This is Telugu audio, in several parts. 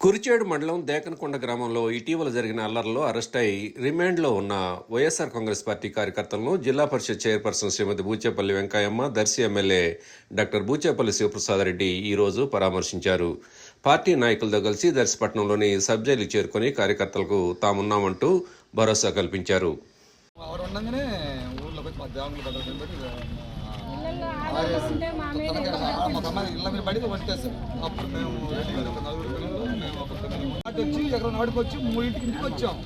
Kurichedu మండలం దేకనకొండ గ్రామంలో ఇటీవల జరిగిన అల్లర్లో అరెస్ట్ అయి రిమాండ్లో ఉన్న వైఎస్ఆర్ కాంగ్రెస్ పార్టీ కార్యకర్తలను zilla parishad chairperson Srimathi Buchepalli Venkayamma Darsi MLA doctor Buchepalli Sivaprasad Reddy ఈ రోజు పరామర్శించారు. పార్టీ నాయకులతో కలిసి దర్శపట్నంలోని సబ్ జైలుకు చేరుకుని కార్యకర్తలకు తామున్నామంటూ భరోసా కల్పించారు. అప్పుడు మేము అటు వచ్చి ఎక్కడ నాడుకు వచ్చి మూడింటికి ఇంటికి వచ్చాం.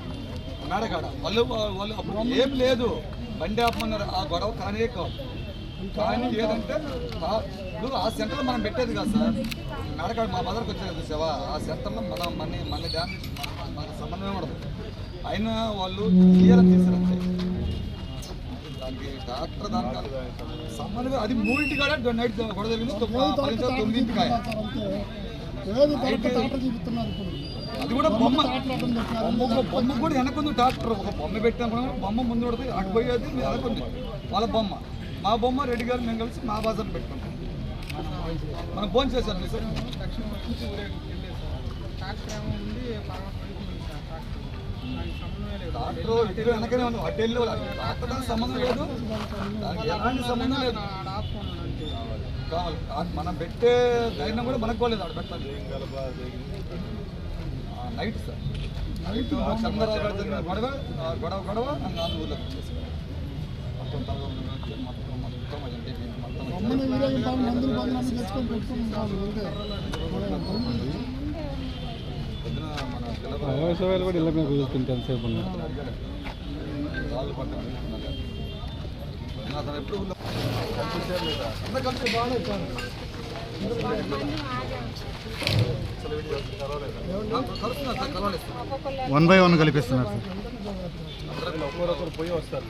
మేడకాడ వాళ్ళు వాళ్ళు అప్పుడు ఏం లేదు. బండి ఆపమన్నారు. ఆ గొడవ కానే కాదు కానీ ఏదంటే ఆ- ఇప్పుడు ఆ సెంటర్లో మనం పెట్టేది కాదు సార్. మేడకాడ మా మదర్కి వచ్చేది చూసావా? ఆ సెంటర్లో మన మన మన డ్యామేజ్ మనకు సంబంధమే ఉండదు. అయినా వాళ్ళు తీయాలని తీసారంతే దానికి డాక్టర్ దానికి సంబంధం అది మూడింటి కాడ నైట్ గొడవ జరిగింది. తొమ్మిది ఏది కరెక్ట్ డాక్టర్ చూపుతున్నారు ఇప్పుడు? అది కూడా బొమ్మ బొమ్మ. బొమ్మ కూడా వెనకుంది డాక్టర్ ఒక బొమ్మ పెట్టినప్పుడు బొమ్మ ముందు పడుతుంది అటు పోయేది వెనకుంది వాళ్ళ బొమ్మ. మా బొమ్మ రెడ్డి గారు మేము కలిసి మా బాజార్ పెట్టుకుంటాం. మనం ఫోన్ చేశాను సార్. డాక్టర్ వెనకనే ఉంది. అటు వెళ్ళి డాక్టర్ దానికి సంబంధం లేదు. ఎలాంటి సంబంధం లేదు. కావాలి. మనం పెట్టే ధైర్యం కూడా మనకు పోలేదు అక్కడ పెట్టాలి నైట్ సార్. నైట్ చంద్రరావు గారు గొడవ గొడవ గొడవ నాలుగు ఊళ్ళో. మొత్తం మొత్తం మొత్తం. పొద్దున కూడా రాళ్ళు పక్కన పెట్టుకున్నారు. అతను ఎప్పుడు వన్ బై వన్ కలిపిస్తున్నారు సార్. ఒకరొకరు పోయి వస్తారు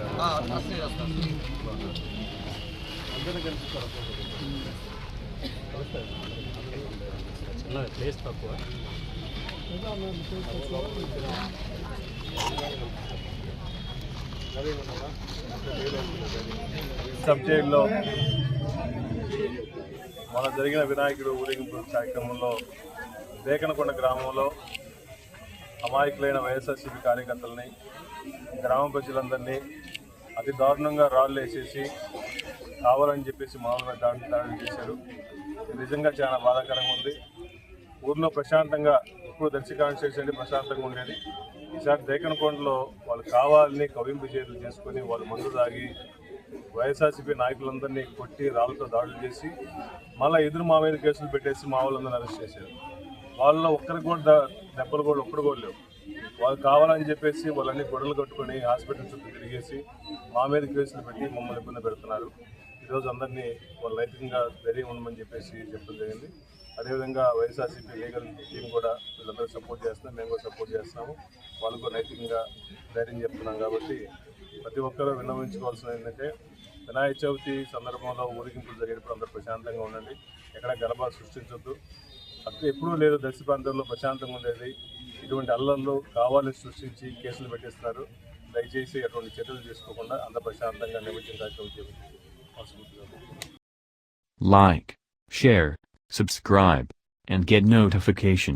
ప్లేస్ తక్కువ సబ్ జైల్లో మన జరిగిన వినాయకుడు ఊరేగింపు కార్యక్రమంలో దేకనకొండ గ్రామంలో అమాయకులైన వైఎస్ఆర్సీపీ కార్యకర్తలని గ్రామ ప్రజలందరినీ అతి దారుణంగా రాళ్ళు వేసేసి కావాలని చెప్పేసి మామూలుగా దాడి దాడులు చేశారు. నిజంగా చాలా బాధాకరంగా ఉంది. ఊర్లో ప్రశాంతంగా ఇప్పుడు దర్శి కాన్స్టిట్యూషన్ ప్రశాంతంగా ఉండేది. విశాఖ దేకనకొండలో వాళ్ళు కావాలని కవింపు చర్యలు చేసుకొని వాళ్ళు మందు తాగి వైఎస్ఆర్సీపీ నాయకులందరినీ కొట్టి రాళ్ళతో దాడులు చేసి మళ్ళీ ఎదురు మా మీద కేసులు పెట్టేసి మా వాళ్ళందరినీ అరెస్ట్ చేశారు. వాళ్ళలో ఒక్కరికి కూడా దెబ్బలు కూడా ఒక్కడు కూడా లేవు. వాళ్ళు కావాలని చెప్పేసి వాళ్ళన్ని గొడవలు కట్టుకొని హాస్పిటల్ చుట్టూ తిరిగేసి మా మీద కేసులు పెట్టి మమ్మల్ని ఇబ్బంది పెడుతున్నారు. ఈరోజు అందరినీ వాళ్ళు నైతికంగా ధైర్యం ఉండమని చెప్పేసి చెప్పడం జరిగింది. అదేవిధంగా వైఎస్ఆర్సీపీ లీగల్ టీం కూడా వీళ్ళందరూ సపోర్ట్ చేస్తున్నాం మేము కూడా సపోర్ట్ చేస్తున్నాము. వాళ్ళు కూడా నైతికంగా ధైర్యం చెప్తున్నాం కాబట్టి ప్రతి ఒక్కరూ విన్నవించుకోవాల్సింది ఏంటంటే వినాయక చవితి సందర్భంలో ఊరేగింపులు జరిగేటప్పుడు అందరూ ప్రశాంతంగా ఉండండి. ఎక్కడ గలభా సృష్టించొద్దు. అక్కడ ఎప్పుడూ లేదు దర్శి ప్రాంతంలో ప్రశాంతంగా ఉండేది. ఇటువంటి అల్లర్లు కావాలని సృష్టించి కేసులు పెట్టిస్తున్నారు. దయచేసి అటువంటి చర్యలు తీసుకోకుండా అంత ప్రశాంతంగా నిమజ్జనం కార్యక్రమం చేపట్టి share subscribe, and get notification.